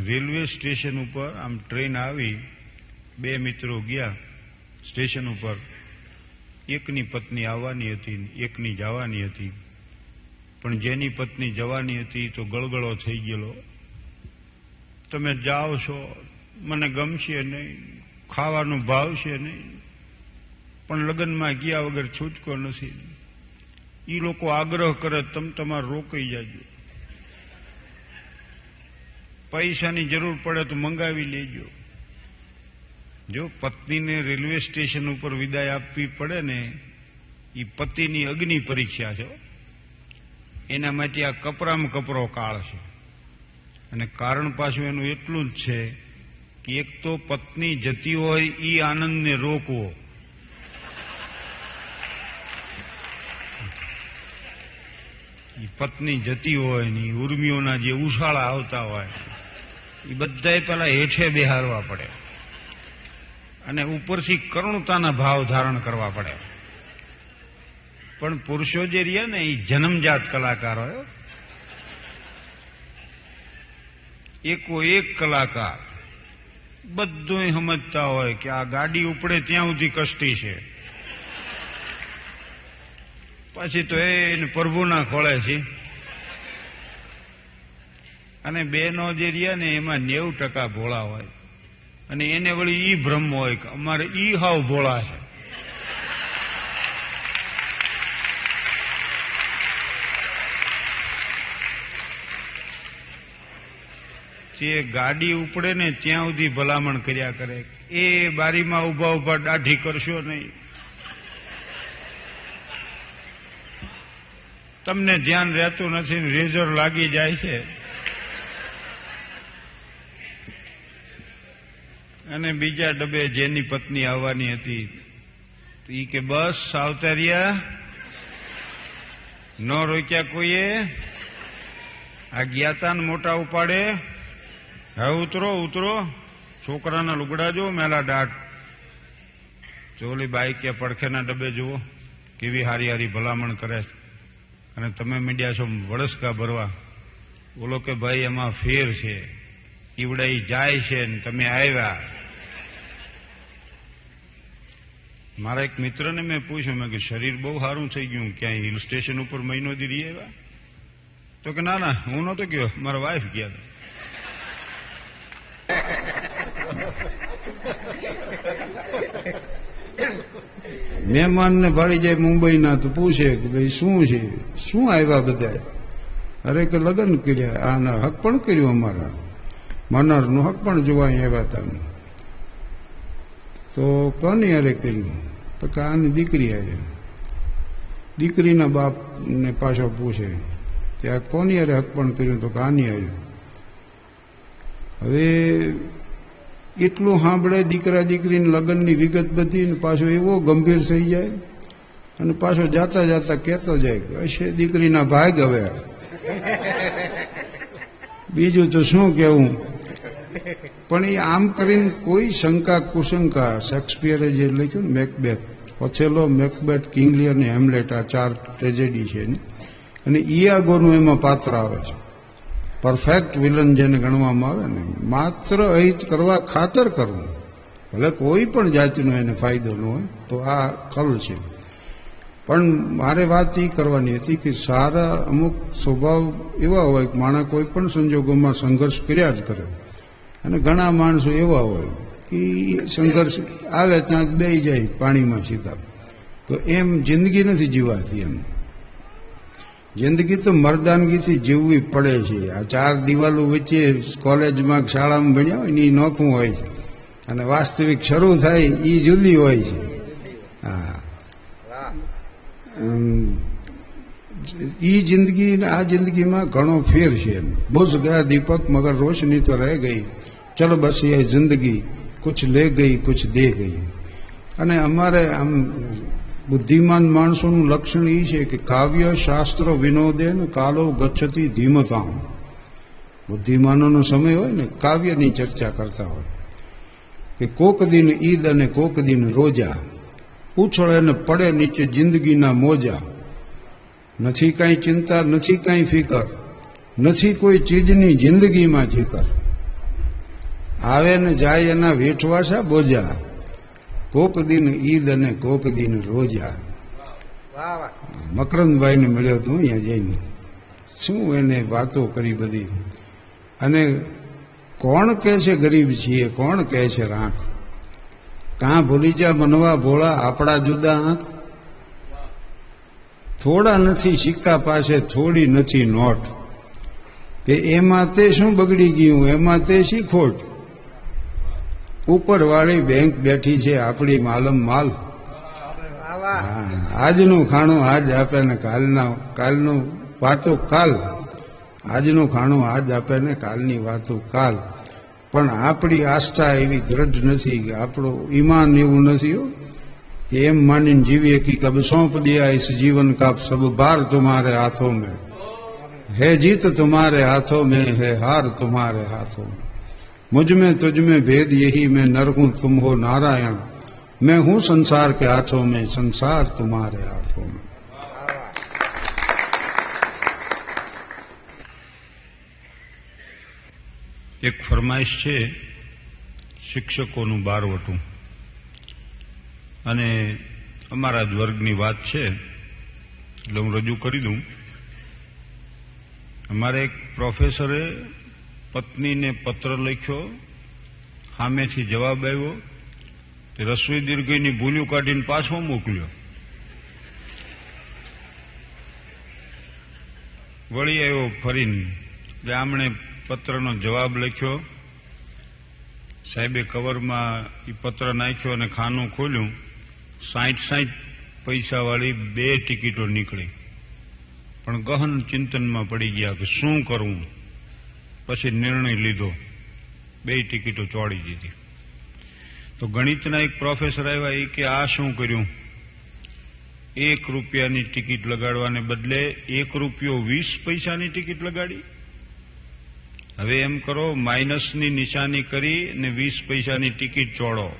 Railway station ઉપર આમ train આવી, બે મિત્રો ગયા સ્ટેશન ઉપર. એકની પત્ની આવવાની હતી, એકની જવાની હતી. પણ જેની પત્ની જવાની હતી તો ગળગળો થઈ ગયેલો. તમે જાઓ છો, મને ગમશે નહીં, ખાવાનું ભાવશે નહીં. પણ લગ્નમાં ગયા વગર છૂટકો નથી. એ લોકો આગ્રહ કરે, તમે તમારે રોકાઈ જાજો. પૈસાની જરૂર પડે તો મંગાવી લેજો. જો પત્નીને રેલવે સ્ટેશન ઉપર વિદાય આપવી પડે ને એ પતિની અગ્નિ પરીક્ષા છે એના માટે આ કપરામાં કપરો કાળ છે. અને કારણ પાછું એનું એટલું જ છે કે એક તો પત્ની જતી હોય એ આનંદને રોકવો. પત્ની જતી હોય ને ઉર્મિઓના જે ઉછાળા આવતા હોય એ બધાએ પેલા હેઠે બિહારવા પડે. અને ઉપરથી કરુણતાના ભાવ ધારણ કરવા પડે. પણ પુરુષો જે રહ્યા ને એ જન્મજાત કલાકાર હોય એકો એક કલાકાર. બધું સમજતા હોય કે આ ગાડી ઉપડે ત્યાં સુધી કષ્ટી છે. પછી તો એને પ્રભુના ખોળે છે. અને બેનો જે રહ્યા ને એમાં નેવું ટકા ભોળા હોય. અને એને વળી ઈ ભ્રમ હોય કે અમારે ઈ હાવ ભોળા છે. જે ગાડી ઉપડે ને ત્યાં સુધી ભલામણ કર્યા કરે. એ બારીમાં ઊભા ઊભા દાઢી કરશો નહીં. તમને ધ્યાન રહેતું નથી રેઝર લાગી જાય છે. અને બીજા ડબે જેની પત્ની આવવાની હતી. તો એ કે, બસ આવતા રહ્યા ન રોક્યા કોઈએ? આ ગયાતાન ને મોટા ઉપાડે? હવે ઉતરો ઉતરો. છોકરાના લુગડા જો, મેલા દાટ ચોલી બાઈક કે, પડખેના ડબ્બે જુઓ, કેવી હારી હારી ભલામણ કરે અને તમે મીડિયા છો, વળસકા ભરવા. બોલો કે, ભાઈ, એમાં ફેર છે. ઈવડાઈ જાય છે ને તમે આવ્યા. મારા એક મિત્રને મેં પૂછ્યું, મેં કે શરીર બહુ સારું થઈ ગયું, ક્યાંય હિલ સ્ટેશન ઉપર મહિનો દી આવ્યા? તો કે, ના ના, હું નહોતો ગયો, મારા વાઈફ ગયા હતા મહેમાનને ભાળી જાય મુંબઈના તો પૂછે કે ભાઈ શું છે? શું આવ્યા બધા? અરે, કે લગ્ન કર્યા. આના હક પણ કર્યું અમારા. મનરનું હક પણ જોવા આવ્યા હતા તો કોની અરે કર્યું? તો કે આની દીકરી આવે દીકરીના બાપને પાછો પૂછે ત્યાં કોની અરે હકપણ કર્યું? તો કે આની આવ્યું હવે એટલું સાંભળે દીકરા દીકરીને લગ્નની વિગત બધી ને પાછો એવો ગંભીર થઈ જાય અને પાછો જાતા જાતા કહેતો જાય કે હશે દીકરીના ભાગ હવે. બીજું તો શું કેવું પણ એ આમ કરીને કોઈ શંકા કુશંકા શેક્સપિયરે જે લખ્યું ને મેકબેથ ઓથેલો મેકબેથ, કિંગલી અને હેમલેટ, આ ચાર ટ્રેજેડી છે ને અને ઇયાગોનું એમાં પાત્ર આવે છે. પરફેક્ટ વિલન જેને ગણવામાં આવે ને, માત્ર અહિત કરવા ખાતર કરવું. ભલે કોઈ પણ જાતિનો એને ફાયદો ન હોય, તો આ ખલ છે. પણ મારે વાત એ કરવાની હતી કે સારા અમુક સ્વભાવ એવા હોય કે માણસ કોઈ પણ સંજોગોમાં સંઘર્ષ કર્યા જ કરે. અને ઘણા માણસો એવા હોય કે સંઘર્ષ આવે ત્યાં બે જાય પાણીમાં સીધા. તો એમ જિંદગી નથી જીવાતી એમ. જિંદગી તો મરદાનગીથી જીવવી પડે છે. આ ચાર દિવાલો વચ્ચે કોલેજમાં શાળામાં ભણ્યા હોય ને નોખું હોય છે. અને વાસ્તવિક શરૂ થાય એ જુદી હોય છે. હા. ઈ જિંદગી આ જિંદગીમાં ઘણો ફેર છે બુઝ ગયા દીપક, મગર રોશની તો રહે ગઈ. ચલો બસ એ જિંદગી કુછ લે ગઈ, કુછ દે ગઈ. અને અમારે આમ બુદ્ધિમાન માણસોનું લક્ષણ એ છે કે કાવ્ય, શાસ્ત્ર વિનોદેન કાલો ગચ્છતી ધીમતામ. બુદ્ધિમાનોનો સમય હોય ને, કાવ્યની ચર્ચા કરતા હોય. કે કોક દિન ઈદ અને કોક દિન રોજા. ઉછળે ને પડે નીચે જિંદગીના મોજા. નથી કાંઈ ચિંતા, નથી કાંઈ ફિકર. નથી કોઈ ચીજની જિંદગીમાં જીકર. આવે ને જાય એના વેઠવાસા બોજા. કોક દિન ઈદ અને કોક દિન રોજા. મકરંદભાઈને મળ્યો હતો અહીંયા જઈને. શું એને વાતો કરી બધી? અને કોણ કહે છે ગરીબ છીએ? કોણ કહે છે રાખ? કાં ભૂલી જા મનવા ભોળા આપણા જુદા આંખ? થોડા નથી સિક્કા પાસે થોડી નથી નોટ. તે એમાં તે શું બગડી ગયું? એમાં તે શી ખોટ? ઉપરવાળી બેંક બેઠી છે, આપણી માલમ માલ. આજનું ખાણું આજ આપે ને કાલના, કાલનું વાતો કાલ. આજનું ખાણું આજ આપે ને કાલની વાતો કાલ. પણ આપણી આસ્થા એવી દ્રઢ નથી કે આપણું ઈમાન એવું નથી કે એમ માનીને જીવીએ કે કબ સોંપ દિયા ઇસ જીવન કાપ સબ ભાર તુમારે હાથો મેં. હે જીત તુમારે હાથો મેં, હે હાર તુમારે હાથો મેં. मुझ में तुझ में भेद यही मैं नर हूं तुम हो नारायण मैं हूं संसार के हाथों में संसार तुम्हारे हाथों में એક ફરમાઈશ છે શિક્ષકોનું બારવટું અને અમારા જ વર્ગની વાત છે એટલે હું રજૂ કરી દઉં અમારે એક પ્રોફેસરે પત્નીને પત્ર લખ્યો, સામેથી જવાબ આવ્યો, તે રસોઈ દીર્ઘની ભૂલ્યું કાઢીને પાછો મોકલ્યો. વળી આવ્યો ફરીને એટલે પત્રનો જવાબ લખ્યો, સાહેબે કવરમાં એ પત્ર નાખ્યો અને ખાનું ખોલ્યું સાઠ સાઠ પૈસાવાળી બે ટિકિટો નીકળી. પણ ગહન ચિંતનમાં પડી ગયા કે શું કરવું? પછી નિર્ણય લીધો. બે ટિકિટો ચોડી દીધી. તો ગણિતના એક પ્રોફેસર આવ્યા એ કે, આ શું કર્યું? એક રૂપિયાની ટિકિટ લગાડવાને બદલે એક રૂપિયો વીસ પૈસાની ટિકિટ લગાડી? હવે એમ કરો, માઇનસની નિશાની કરી અને વીસ પૈસાની ટિકિટ ચોડો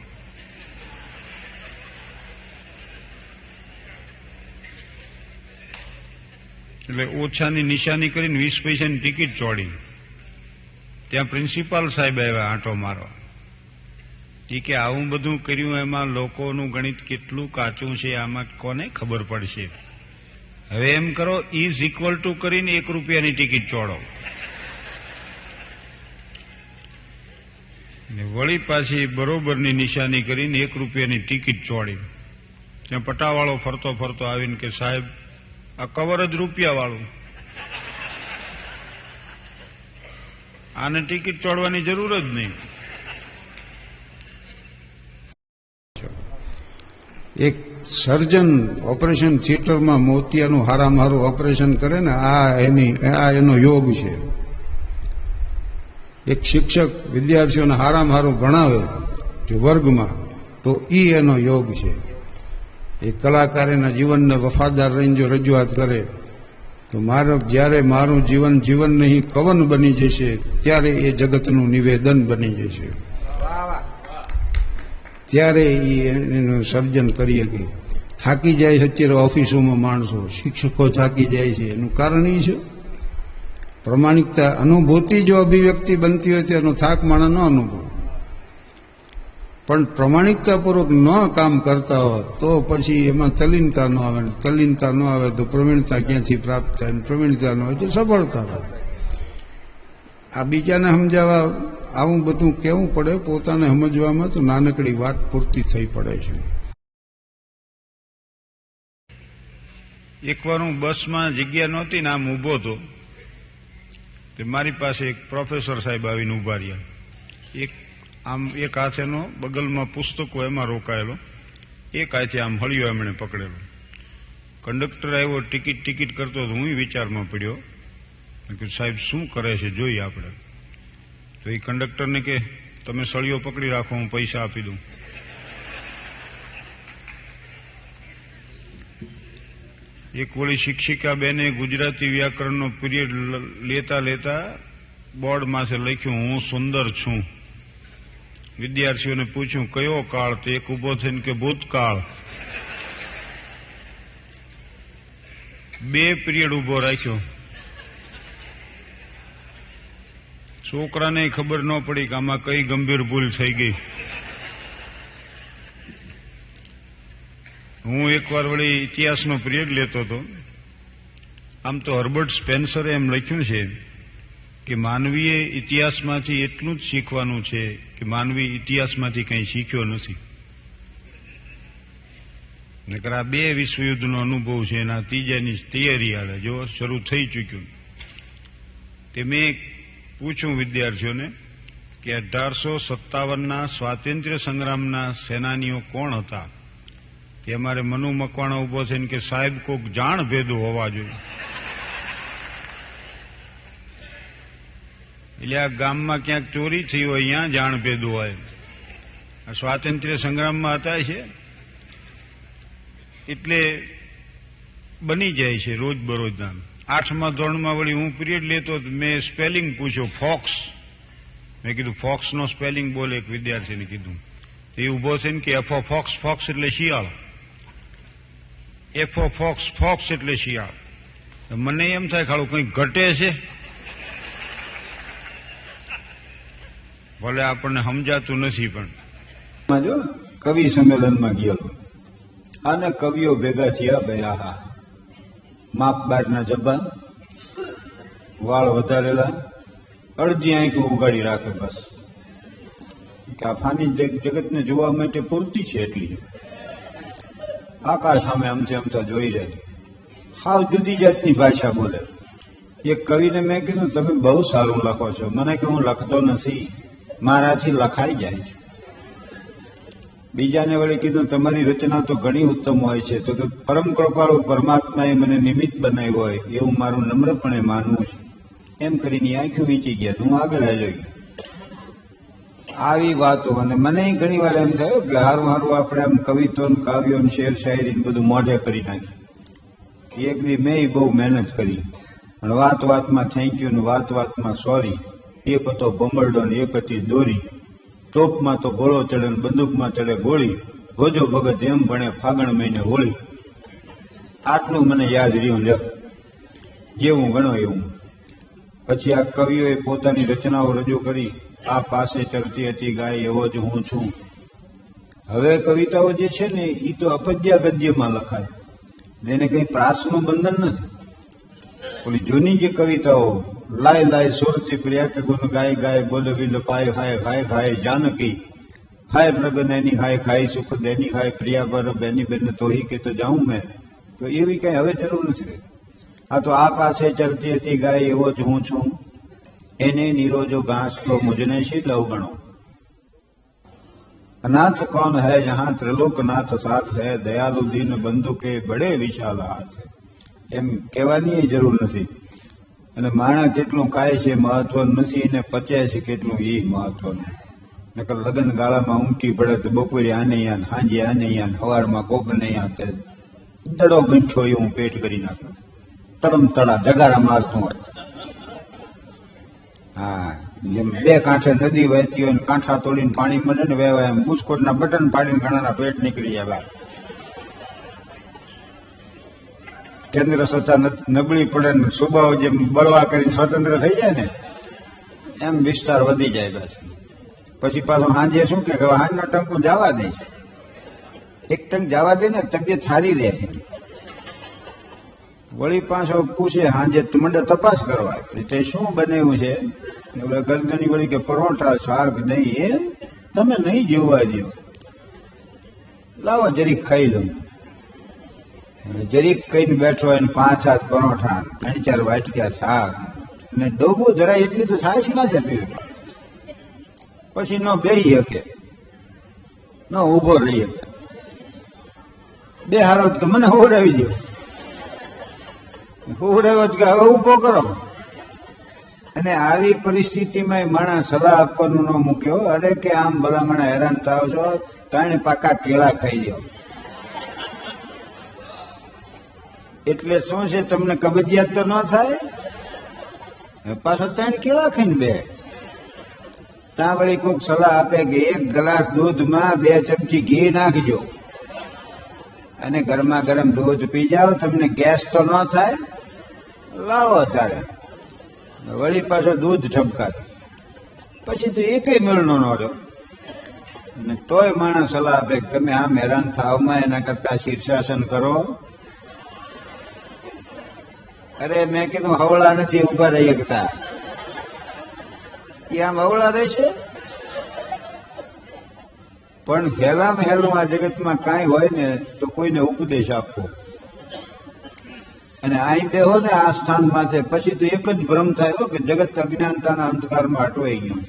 એટલે ઓછાની નિશાની કરીને વીસ પૈસાની ટિકિટ ચોડી ત્યાં પ્રિન્સિપાલ સાહેબ આવ્યા આંટો મારવા એ કે આવું બધું કર્યું, એમાં લોકોનું ગણિત કેટલું કાચું છે, આમાં કોને ખબર પડશે? હવે એમ કરો ઇઝ ઇક્વલ ટુ કરીને એક રૂપિયાની ટિકિટ ચોડો. વળી પાછી બરોબરની નિશાની કરીને એક રૂપિયાની ટિકિટ ચોડી. ત્યાં પટાવાળો ફરતો ફરતો આવીને કે સાહેબ, આ કવર જ રૂપિયા આને ટિકિટ ચોડવાની જરૂર જ નહીં. એક સર્જન ઓપરેશન થિયેટરમાં મોતિયાનું હારામારું ઓપરેશન કરે ને, આ એની, આ એનો યોગ છે. એક શિક્ષક વિદ્યાર્થીઓને હારામારું ભણાવે જો વર્ગમાં, તો ઈ એનો યોગ છે. એ કલાકાર એના જીવનને વફાદાર રહીને જો રજૂઆત કરે તો મારો જ્યારે મારું જીવન જીવન નહીં, કવન બની જશે, ત્યારે એ જગતનું નિવેદન બની જશે. ત્યારે એનું સર્જન કરી શકે. થાકી જાય છે અત્યારે ઓફિસોમાં માણસો, શિક્ષકો થાકી જાય છે. એનું કારણ એ છે. પ્રમાણિકતા અનુભૂતિ જો અભિવ્યક્તિ બનતી હોય તો એનો થાક માણસ અનુભવ. પણ પ્રમાણિકતાપૂર્વક ન કામ કરતા હોય તો પછી એમાં તલીનતા ન આવે તલીનતા ન આવે તો પ્રવીણતા ક્યાંથી પ્રાપ્ત થાય પ્રવીણતા ન હોય તો સફળતા હોય. આ બીજાને સમજાવવા આવું બધું કેવું પડે પોતાને સમજવામાં તો નાનકડી વાત પૂરતી થઈ પડે છે. એકવાર હું બસમાં જગ્યા નહોતી ને આમ ઊભો હતો મારી પાસે એક પ્રોફેસર સાહેબ આવીને ઊભા રહ્યા. એક આમ એક હાથેનો બગલમાં પુસ્તકો એમાં રોકાયેલો, એક હાથે આમ હળિયો એમણે પકડેલો. કંડક્ટર આવ્યો, ટિકિટ ટિકિટ કરતો તો હું વિચારમાં પડ્યો કે સાહેબ, શું કરે છે? જોઈએ આપણે. તો એ કંડક્ટરને કે, તમે સળિયો પકડી રાખો, હું પૈસા આપી દઉં. એક વળી શિક્ષિકા બેને ગુજરાતી વ્યાકરણનો પીરિયડ લેતા લેતા બોર્ડ માસે લખ્યું, હું સુંદર છું. વિદ્યાર્થીઓને પૂછ્યું, કયો કાળ તો એક ઊભો થઈને કે ભૂતકાળ? બે પીરિયડ ઊભો રાખ્યો. છોકરાને ખબર ન પડી કે આમાં કઈ ગંભીર ભૂલ થઈ ગઈ. હું એકવાર વળી ઇતિહાસનો પિરિયડ લેતો હતો. આમ તો હર્બર્ટ સ્પેન્સરે એમ લખ્યું છે કે માનવીએ ઇતિહાસમાંથી એટલું જ શીખવાનું છે કે માનવી ઇતિહાસમાંથી કંઈ શીખ્યો નથી. નકર આ બે વિશ્વયુદ્ધનો અનુભવ છે, એના ત્રીજાની તૈયારી આવે જો શરૂ થઈ ચૂક્યું. તે મેં પૂછ્યું વિદ્યાર્થીઓને કે અઢારસો સત્તાવનના સ્વાતંત્ર્ય સંગ્રામના સેનાનીઓ કોણ હતા? તે અમારે મનુ મકવાણા ઊભો થઈને કે સાહેબ કોક જાણ ભેદો હોવા જોઈએ. એટલે આ ગામમાં ક્યાંક ચોરી થઈ હોય, અહીંયા જાણ ભેદું હોય. આ સ્વાતંત્ર્ય સંગ્રામમાં હતા છે. એટલે બની જાય છે રોજ બરોજના આઠમા ધોરણમાં વળી હું પિરિયડ લેતો મેં સ્પેલિંગ પૂછ્યો, ફોક્સ. મેં કીધું, ફોક્સનો સ્પેલિંગ બોલે એક વિદ્યાર્થીને કીધું. તો એ ઊભો ને કે, એફો ફોક્સ ફોક્સ એટલે શિયાળ. એફો ફોક્સ ફોક્સ એટલે શિયાળ. મને એમ થાય ખાલું કંઈક ઘટે છે? ભલે આપણને સમજાતું નથી પણ. જો કવિ સંમેલનમાં ગયેલો અને કવિઓ ભેગા થયા બે હા. માપ બાટના જબ્બા વાળ વધારેલા. અડધી આંખ ઉગાડી રાખે બસ. કે આ ફાની જગતને જોવા માટે પૂરતી છે એટલી. આકાશ સામે આમથી આમતા જોઈ જાય સાવ જુદી જાતની ભાષા બોલે. એક કવિને મેં કીધું, તમે બહુ સારું લખો છો. મને કે, હું લખતો નથી. મારાથી લખાઈ જાય છે. બીજાને વળી કીધું, તમારી રચના તો ઘણી ઉત્તમ હોય છે. તો કે પરમ કૃપાળુ પરમાત્માએ મને નિમિત્ત બનાવ્યો હોય, એવું મારું નમ્રપણે માનવું છે. એમ કરીને આંખો વીચી ગયા હું આગળ આવી આવી વાતો, અને મને ઘણી વાર એમ થયું કે હારું હારું આપણે આમ કવિતો કાવ્યો શેર શાયરી બધું મોઢે કરી નાખ્યું એક બી મેં બહુ મહેનત કરી. પણ વાત વાતમાં થેન્ક યુ ને વાત વાતમાં સોરી. એક હતો ભમરડો ને એક હતી દોરી. તોપમાં તો ગોળો ચડે બંદૂકમાં ચડે ગોળી. ગોજો ભગત એમ ભણે ફાગણ મહિને હોળી. આટલું મને યાદ રહ્યું, લ્યો. જેવું ગણો એવું. પછી આ કવિઓએ પોતાની રચનાઓ રજૂ કરી, આ પાસે ચડતી હતી ગાય, એવો જ હું છું. હવે કવિતાઓ જે છે ને એ તો અપજ્યા ગદ્યમાં લખાય. એને કંઈ પ્રાસનું બંધન નથી. ઓલી જૂની જે કવિતાઓ લાય લાય સોરથી પ્રિયા ગુણ ગાય ગાય બોલવી લપાય હાય હાય હાય જાનકી. હાય પ્રભુ એની હાય ખાય સુખ બેની હાય પ્રિયા પર બેની બેન તોહી કે તો જાઉં મેં. તો એવી કઈ હવે જરૂર નથી. આ તો આ પાસે ચલતી હતી ગાય એવો જ હું છું. એને નિરોજો ઘાસ તો મુજને શી લવગણો. અનાથ કોણ હૈ યહાં ત્રિલોકનાથ સાથ હૈ? દયાલુદ્દીન બંદુકે બંધુ બડે વિશાલ હાથ એમ કહેવાની જરૂર નથી. અને માણસ કેટલું કાય છે મહત્વનું નથી અને પચે છે કેટલું એ મહત્વનું. નકર લગ્ન ગાળામાં ઉમટી પડે તો બપોરે આને યાન સાંજે આને યાન સવારમાં કોકને યાન કરે દડો ગંઠો એવું પેટ કરી નાખું. તડમ તડા જગારા મારતું હોય. હા, જેમ બે કાંઠે નદી વહેતી હોય કાંઠા તોડીને પાણી મળે ને વહેવાય એમ બુસ્કોટના બટન પાડીને ઘણાના પેટ નીકળી જાય કેન્દ્ર સત્તા નબળી પડે ને સુબાઓ જેમ બળવા કરીને સ્વતંત્ર થઈ જાય ને, એમ વિસ્તાર વધી જાય બસ. પછી પાછો સાંજે શું કે હાંજનો ટંકુ જવા દે છે. એક ટંક જવા દે ને, તબિયત સારી રહે. વળી પાછો પૂછે, હાંજે મંડે તપાસ કરવા. તે શું બનાવ્યું છે? હવે ગરગની વળી કે પરોઠા, શાક નહીં એ તમે નહીં જીવવા દો લાવો, જરીક ખાઈ લઉં. જરીક કઈને બેઠો એને પાંચ હાથ પરોઠા ત્રણ ચાર વાટક્યા શાક અને ડોબું જરા એટલી તો સાસ ના છે પીવે? પછી ન બેહી શકે, ન ઊભો રહી શકે. બે હારો તો મને હોવડાવી દો. હોવડાવ્યો કે હવે ઊભો કરો. અને આવી પરિસ્થિતિમાં માણસ સલાહ આપવાનું ન મૂક્યો. અરે કે આમ ભલામણ હેરાન થાવ છો, ત્રણ પાકા કેળા ખાઈ લ્યો. એટલે શું છે, તમને કબજિયાત તો ન થાય? પાછો ત્રણ કેળા ખાઈને બે. ત્યાં વળી કોઈક સલાહ આપે કે એક ગ્લાસ દૂધમાં બે ચમચી ઘી નાખજો. અને ગરમા ગરમ દૂધ પી જાઓ, તમને ગેસ તો ન થાય? લાવો અત્યારે. વળી પાછો દૂધ ઠપકાર પછી તો એકેય મેળનો ન રહ્યો. અને તોય માણસ સલાહ આપે તમે આમ હેરાન થાવમાં એના કરતા શીર્ષાસન કરો. અરે મેં કીધું હવળા નથી ઊભા રહી શકતા એ આમ હવળા રહેશે પણ હેલામાં હેલું આ જગતમાં કાંઈ હોય ને તો કોઈને ઉપદેશ આપવો અને અહીં બેહો ને આ સ્થાન પાસે, પછી તો એક જ ભ્રમ થાય કે જગત અજ્ઞાનતાના અંધકારમાં અટવાઈ ગયું.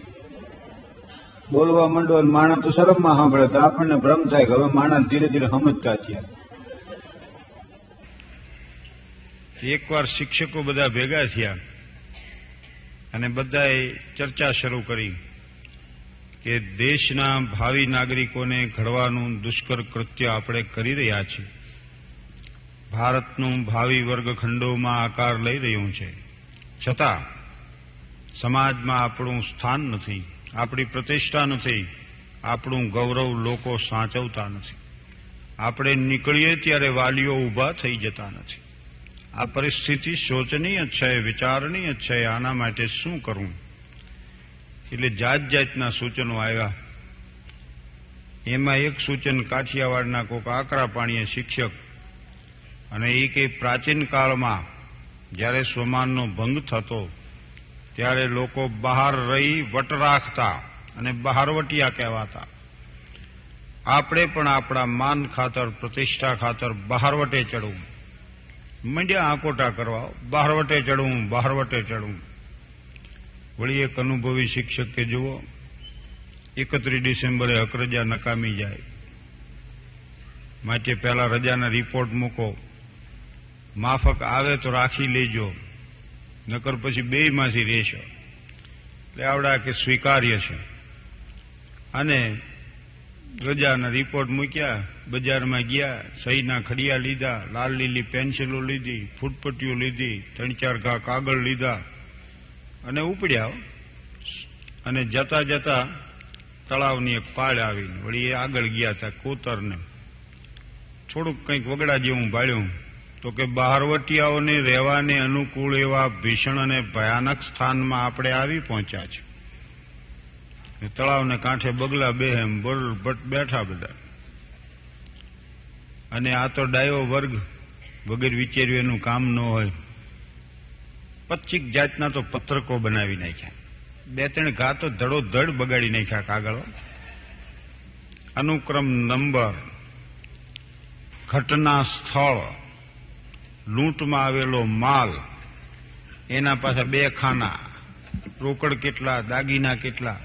બોલવા માંડો માણસ તો શરમમાં સાંભળે, તો આપણને ભ્રમ થાય કે હવે માણસ ધીરે ધીરે સમજતા થયા. એકવાર શિક્ષકો બધા ભેગા થયા અને બધાએ ચર્ચા શરૂ કરી કે દેશના ભાવિ નાગરિકોને ઘડવાનું દુષ્કર કૃત્ય આપણે કરી રહ્યા છીએ. ભારતનું ભાવિ વર્ગખંડોમાં આકાર લઈ રહ્યું છે. છતાં, સમાજમાં આપણું સ્થાન નથી, આપણી પ્રતિષ્ઠા નથી, આપણું ગૌરવ લોકો સાચવતા નથી. આપણે નીકળીએ ત્યારે વાલીઓ ઊભા થઈ જતા નથી. આ પરિસ્થિતિ શોચનીય છે વિચારણીય છે, આના માટે શું કરવું એટલે જાત જાતના સૂચનો આવ્યા. એમાં એક સૂચન કાઠિયાવાડના કોક આકરા પાણીએ શિક્ષક અને એ કે પ્રાચીન કાળમાં જ્યારે સ્વમાનનો ભંગ થતો, ત્યારે લોકો બહાર રહી વટ રાખતા અને બહારવટિયા કહેવાતા. આપણે પણ આપણા માન ખાતર, પ્રતિષ્ઠા ખાતર બહારવટે ચડવું. મંડ્યા આકોટા કરવા બહારવટે ચડવું બહારવટે ચડવું. વળી એક અનુભવી શિક્ષકે જુઓ, એકત્રીસ ડિસેમ્બરે હકરજા નકામી જાય. માટે પહેલા રજાના રિપોર્ટ મૂકો. માફક આવે તો રાખી લેજો, નકર પછી બે માંથી રહેશો. એટલે આવડા કે સ્વીકાર્ય છે. અને રજાના રિપોર્ટ મૂક્યા, બજારમાં ગયા, સહીના ખડિયા લીધા, લાલ લીલી પેન્સિલો લીધી, ફૂટપટ્ટીઓ લીધી ત્રણ ચાર ઘા કાગળ લીધા અને ઉપડ્યા. અને જતા જતા તળાવની એક પાળ આવીને, વળી એ આગળ ગયા હતા કોતરને. થોડુંક કંઈક વગડા જેવું ભાળ્યું. તો કે બહારવટિયાઓને રહેવાને અનુકૂળ એવા ભીષણ અને ભયાનક સ્થાનમાં આપણે આવી પહોંચ્યા છે એ તળાવને કાંઠે બગલા બે એમ બોર બેઠા બધા. અને આ તો ડાયો વર્ગ વગર વિચાર્યું એનું કામ ન હોય. પચીક જાતના તો પત્રકો બનાવી નાખ્યા. બે ત્રણ ઘા તો ધડો ધડ બગાડી નાખ્યા કાગળો. અનુક્રમ નંબર, ઘટના સ્થળ, લૂંટમાં આવેલો માલ, એના પાછા બે ખાના, રોકડ કેટલા, દાગીના કેટલા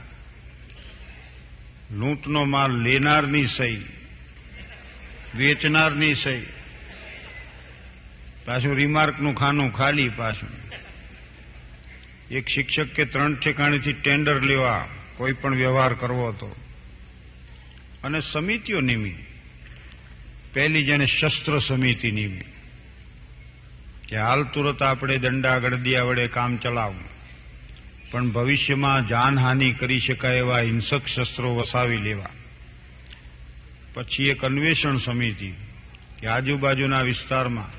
લૂંટનો માલ લેનારની સહી, વેચનારની સહી. પાછું રિમાર્કનું ખાનું ખાલી પાછું. એક શિક્ષક કે ત્રણ ઠેકાણેથી ટેન્ડર લેવા કોઈ પણ વ્યવહાર કરવો હતો. અને સમિતિઓ નિમી. પહેલી જેને શસ્ત્ર સમિતિ નિમી. કે હાલ તુરત આપણે દંડા ગળદિયા વડે કામ ચલાવવું પણ ભવિષ્યમાં જાનહાનિ કરી શકાય એવા હિંસક શસ્ત્રો વસાવી લેવા. પછી એક અન્વેષણ સમિતિ કે આજુબાજુના વિસ્તારમાં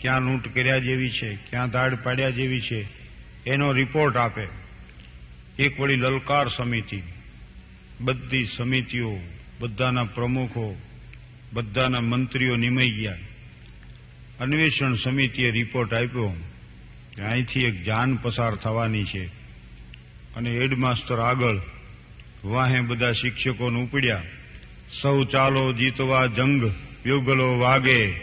ક્યાં લૂંટ કર્યા જેવી છે, ક્યાં દાડ પાડ્યા જેવી છે, એનો રિપોર્ટ આપે. એક વળી લલકાર સમિતિ. બધી સમિતિઓ, બધાના પ્રમુખો, બધાના મંત્રીઓ નિમાઈ ગયા. અન્વેષણ સમિતિએ રિપોર્ટ આપ્યો કે અહીંથી એક જાન પસાર થવાની છે. અને હેડમાસ્ટર આગળ વાહે બધા શિક્ષકોને ઉપડ્યા. સૌ ચાલો જીતવા જંગ, યુગલો વાગે,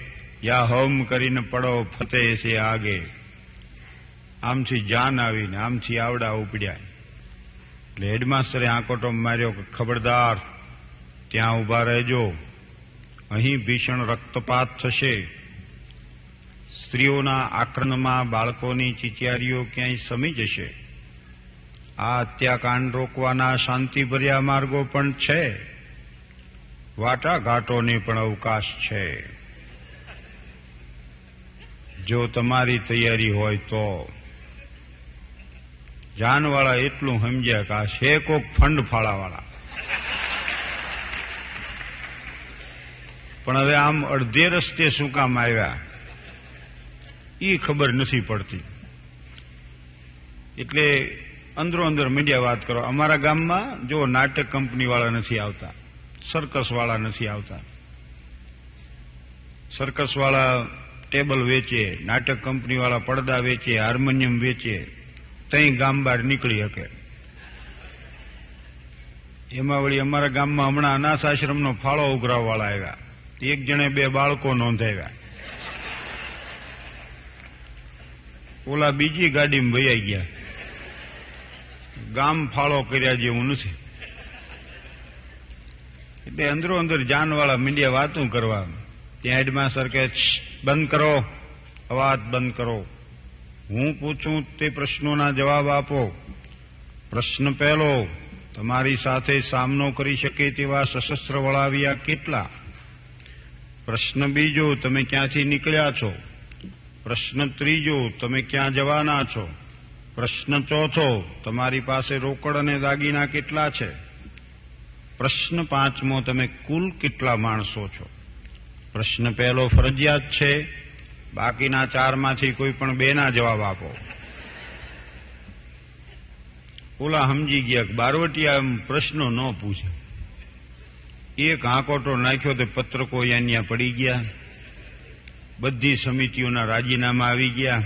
યા હોમ કરીને પડો ફતે છે આગે. આમથી જાન આવીને આમથી આવડા ઉપડ્યા. એટલે હેડમાસ્ટરે આંકોટો માર્યો કે, ખબરદાર, ત્યાં ઊભા રહેજો. અહીં ભીષણ રક્તપાત થશે. સ્ત્રીઓના આક્રમણમાં બાળકોની ચિચિયારીઓ ક્યાંય સમી જશે. આ હત્યાકાંડ રોકવાના શાંતિભર્યા માર્ગો પણ છે. વાટાઘાટોની પણ અવકાશ છે. જો તમારી તૈયારી હોય તો. જાનવાળા એટલું સમજ્યા કે આ છે કોક ફંડ ફાળાવાળા. પણ હવે આમ અડધે રસ્તે શું કામ આવ્યા? એ ખબર નથી પડતી. એટલે અંદરો અંદર મીડિયા વાત કરો. અમારા ગામમાં જો નાટક કંપની વાળા નથી આવતા સર્કસ વાળા નથી આવતા સર્કસ વાળા ટેબલ વેચે, નાટક કંપની વાળા પડદા વેચે, હાર્મોનિયમ વેચે, તઈ ગામ બહાર નીકળી શકે. એમાં વળી અમારા ગામમાં હમણાં અનાથ આશ્રમનો ફાળો ઉઘરાવવાળા આવ્યા. એક જણે બે બાળકો નોંધાવ્યા. ઓલા બીજી ગાડીમાં વૈયા ગયા. ગામ ફાળો કર્યા જેવું નથી. એટલે અંદરો અંદર જાનવાળા મીડિયા વાતું કરવા. ત્યાં હેડમાસ્ટર કે બંધ કરો. અવાજ બંધ કરો. હું પૂછું તે પ્રશ્નોના જવાબ આપો. પ્રશ્ન પહેલો, તમારી સાથે સામનો કરી શકે તેવા સશસ્ત્ર વળાવ્યા કેટલા? પ્રશ્ન બીજો, તમે ક્યાંથી નીકળ્યા છો? પ્રશ્ન ત્રીજો, તમે ક્યાં જવાના છો? પ્રશ્ન ચોથો, તમારી પાસે રોકડ અને દાગીના કેટલા છે? પ્રશ્ન પાંચમો, તમે કુલ કેટલા માણસો છો? પ્રશ્ન પહેલો, ફરજિયાત છે? બાકીના ચારમાંથી કોઈ પણ બેના જવાબ આપો. ઓલા સમજી ગયા બારવટિયા એમ પ્રશ્નો ન પૂછે. એક આંકોટો નાખ્યો તે પત્રકો અહીંયા પડી ગયા. બધી સમિતિઓના રાજીનામા આવી ગયા.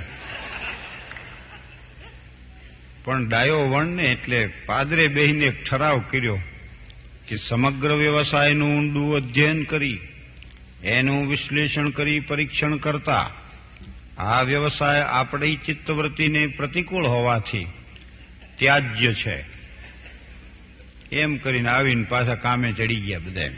પણ ડાયો વણને એટલે પાદરે બેહીને એક ઠરાવ કર્યો કે સમગ્ર વ્યવસાયનું ઊંડું અધ્યયન કરી, એનું વિશ્લેષણ કરી પરીક્ષણ કરતા આ વ્યવસાય આપણી ચિત્તવૃત્તિને પ્રતિકૂળ હોવાથી ત્યાજ્ય છે. એમ કરીને આવીને પાછા કામે ચડી ગયા બધા